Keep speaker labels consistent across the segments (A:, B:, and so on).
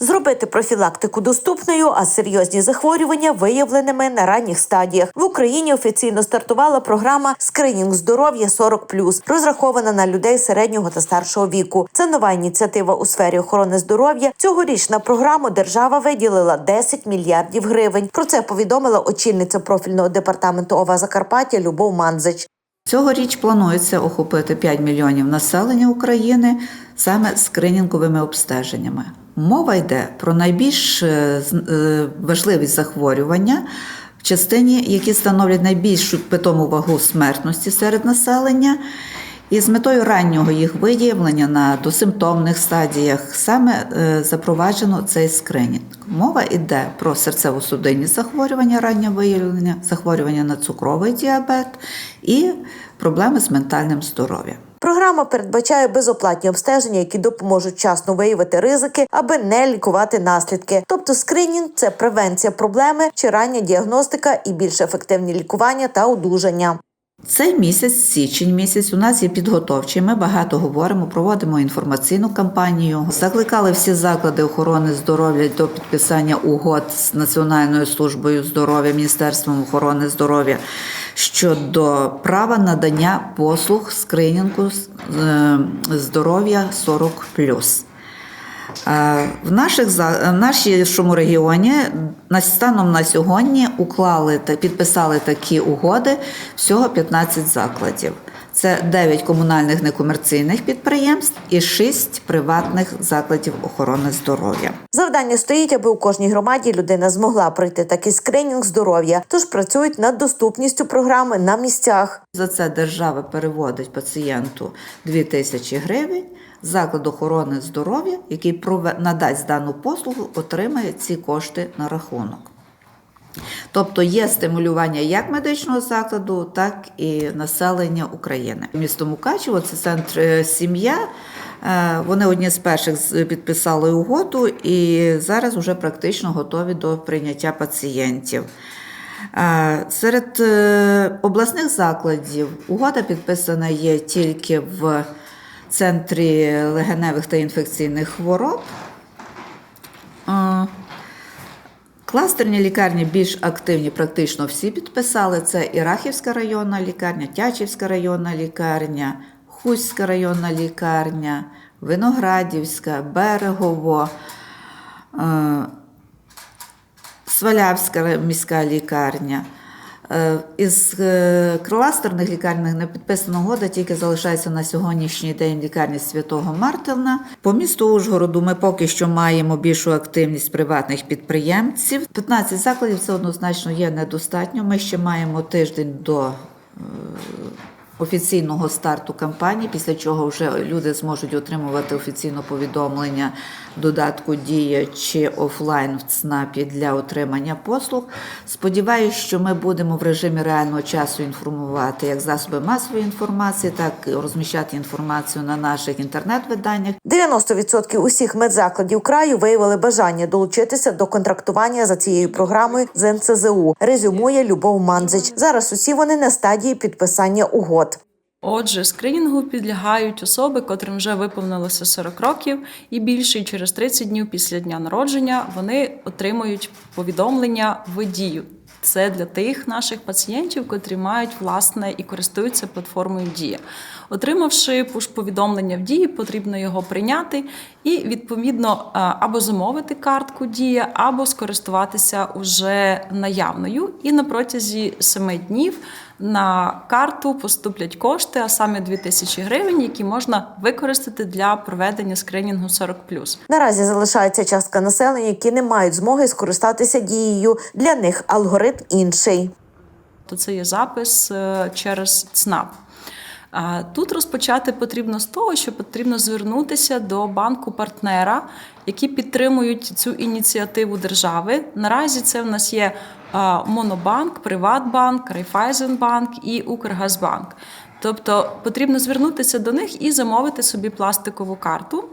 A: Зробити профілактику доступною, а серйозні захворювання виявленими на ранніх стадіях. В Україні офіційно стартувала програма скринінг здоров'я 40+, розрахована на людей середнього та старшого віку. Це нова ініціатива у сфері охорони здоров'я. Цьогоріч на програму держава виділила 10 мільярдів гривень. Про це повідомила очільниця профільного департаменту ОВА Закарпаття Любов Манзич.
B: Цьогоріч планується охопити 5 мільйонів населення України саме скринінговими обстеженнями. Мова йде про найбільш е, е, важливі захворювання в частині, які становлять найбільшу питому вагу смертності серед населення. І з метою раннього їх виявлення на досимптомних стадіях саме е, запроваджено цей скринінг. Мова йде про серцево-судинні захворювання, раннє виявлення, захворювання на цукровий діабет і проблеми з ментальним здоров'ям.
A: Програма передбачає безоплатні обстеження, які допоможуть вчасно виявити ризики, аби не лікувати наслідки. Тобто, скринінг це превенція проблеми чи рання діагностика і більш ефективні лікування та одужання.
B: Цей місяць, січень місяць, у нас є підготовчий. Ми багато говоримо, проводимо інформаційну кампанію. Закликали всі заклади охорони здоров'я до підписання угод з Національною службою здоров'я, Міністерством охорони здоров'я щодо права надання послуг скринінгу е, здоров'я 40+. Е, В наших в нашому регіоні станом на сьогодні уклали та підписали такі угоди всього 15 закладів. Це 9 комунальних некомерційних підприємств і 6 приватних закладів охорони здоров'я.
A: Завдання стоїть, аби у кожній громаді людина змогла пройти такий скринінг здоров'я, тож працюють над доступністю програми на місцях.
B: За це держава переводить пацієнту 2 тисячі гривень. Заклад охорони здоров'я, який надасть дану послугу, отримає ці кошти на рахунок. Тобто є стимулювання як медичного закладу, так і населення України. Місто Мукачево це центр е, сім'я. Е, Вони одні з перших підписали угоду і зараз вже практично готові до прийняття пацієнтів. Е, Серед обласних закладів угода підписана є тільки в центрі легеневих та інфекційних хвороб. Кластерні лікарні більш активні, практично всі підписали. Це Ірахівська районна лікарня, Тячівська районна лікарня, Хуська районна лікарня, Виноградівська, Берегово, е, Свалявська міська лікарня. Е, Із е, кластерних лікарень не підписана угода, тільки залишається на сьогоднішній день лікарні Святого Мартина. По місту Ужгороду ми поки що маємо більшу активність приватних підприємців. 15 закладів це однозначно є недостатньо. Ми ще маємо тиждень до е, офіційного старту кампанії, після чого вже люди зможуть отримувати офіційне повідомлення додатку Дія чи офлайн в ЦНАПі для отримання послуг. Сподіваюсь, що ми будемо в режимі реального часу інформувати як засоби масової інформації, так і розміщати інформацію на наших інтернет-виданнях.
A: 90% усіх медзакладів краю виявили бажання долучитися до контрактування за цією програмою з НСЗУ. Резюмує Любов Манзич. Зараз усі вони на стадії підписання угод.
C: Отже, скринінгу підлягають особи, котрим вже виповнилося 40 років і більше, через 30 днів після дня народження вони отримують повідомлення в дію. Це для тих наших пацієнтів, котрі мають власне і користуються платформою Дія. Отримавши пуш-повідомлення в дії, потрібно його прийняти і відповідно е, або замовити картку Дія, або скористуватися уже наявною. І на протязі 7 днів на карту поступлять кошти, а саме 2000 гривень, які можна використати для проведення скринінгу 40+.
A: Наразі залишається частка населення, які не мають змоги скористатися дією. Для них алгоритм інший.
C: то це є запис е, через ЦНАП. Тут розпочати потрібно з того, що потрібно звернутися до банку партнера, які підтримують цю ініціативу держави. Наразі це в нас є Монобанк, Приватбанк, Райфайзенбанк і Укргазбанк. Тобто потрібно звернутися до них і замовити собі пластикову карту.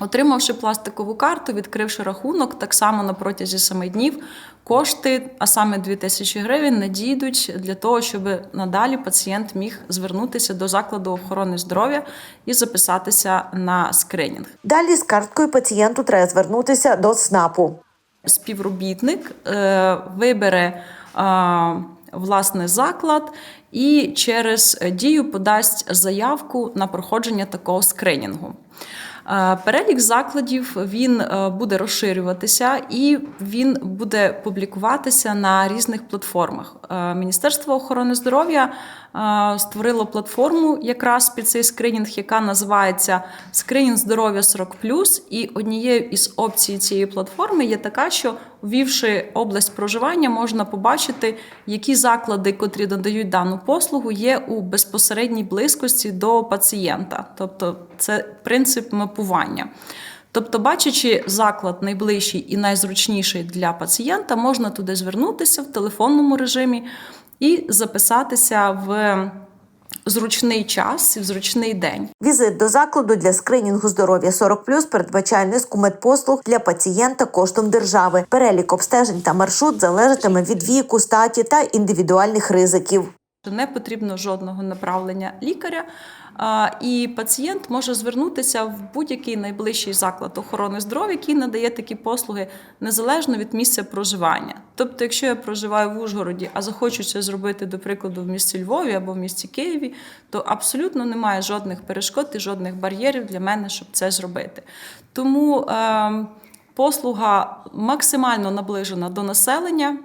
C: Отримавши пластикову карту, відкривши рахунок, так само на протязі семи днів кошти, а саме 2000 гривень, надійдуть для того, щоб надалі пацієнт міг звернутися до закладу охорони здоров'я і записатися на скринінг.
A: Далі з карткою пацієнту треба звернутися до СНАПу.
C: Співробітник е, вибере власне заклад і через дію подасть заявку на проходження такого скринінгу. Е, Перелік закладів він е, буде розширюватися і він буде публікуватися на різних платформах. Е, Міністерство охорони здоров'я створило платформу якраз під цей скринінг, яка називається Скринінг здоров'я 40 І однією із опцій цієї платформи є така, що ввівши область проживання, можна побачити, які заклади, котрі надають дану послугу, є у безпосередній близькості до пацієнта. Тобто, це принцип мапування. Тобто, бачачи заклад найближчий і найзручніший для пацієнта, можна туди звернутися в телефонному режимі і записатися в зручний час і в зручний день.
A: Візит до закладу для скринінгу здоров'я 40+, передбачає низку медпослуг для пацієнта коштом держави. Перелік обстежень та маршрут залежатиме від віку, статі та індивідуальних ризиків.
C: Не потрібно жодного направлення лікаря, і пацієнт може звернутися в будь-який найближчий заклад охорони здоров'я, який надає такі послуги незалежно від місця проживання. Тобто, якщо я проживаю в Ужгороді, а захочу це зробити, до прикладу, в місті Львові або в місті Києві, то абсолютно немає жодних перешкод і жодних бар'єрів для мене, щоб це зробити. Тому е, послуга максимально наближена до населення.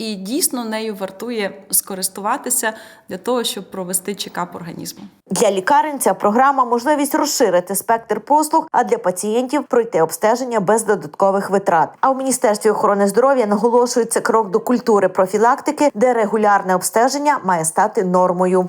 C: І дійсно нею вартує скористуватися для того, щоб провести чекап організму.
A: Для лікарень ця програма можливість розширити спектр послуг, а для пацієнтів пройти обстеження без додаткових витрат. А в міністерстві охорони здоров'я наголошується крок до культури профілактики, де регулярне обстеження має стати нормою.